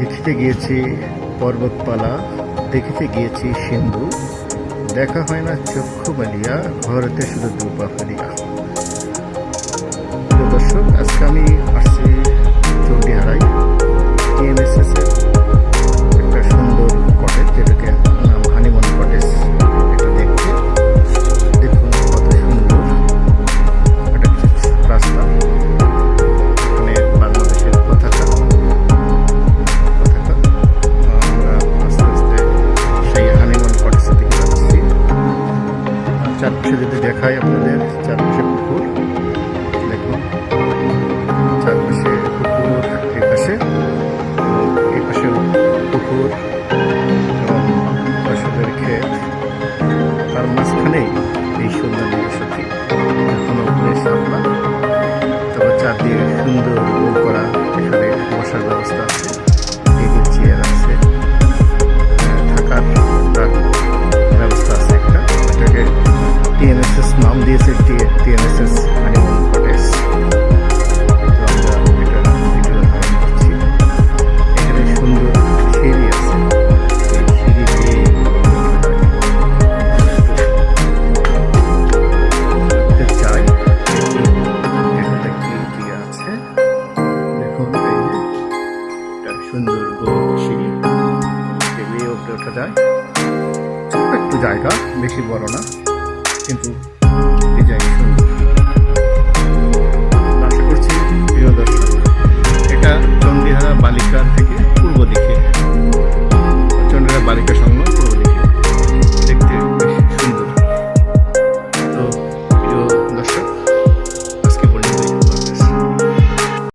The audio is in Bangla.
দেখিতে গিয়েছি পর্বতপালা, দেখিতে গিয়েছি সিন্ধু। দেখা হয় না চক্ষু বালিয়া, ঘরেতে শুধু দুপা ফেলিয়া। চারপাশে যদি দেখাই আপনাদের, চারপাশে পুকুর, দেখুন, চারপাশে পুকুর এই পাশে এই পাশে পুকুর এবং ফসলের ক্ষেত, তার মাঝখানেই এই সুন্দর দৃশ্যটি এখনও উপরে সামনা তবে চারদিকে সুন্দর সুন্দর সিঁড়ি ওঠা যায় একটু জায়গা বেশি বড় না কিন্তু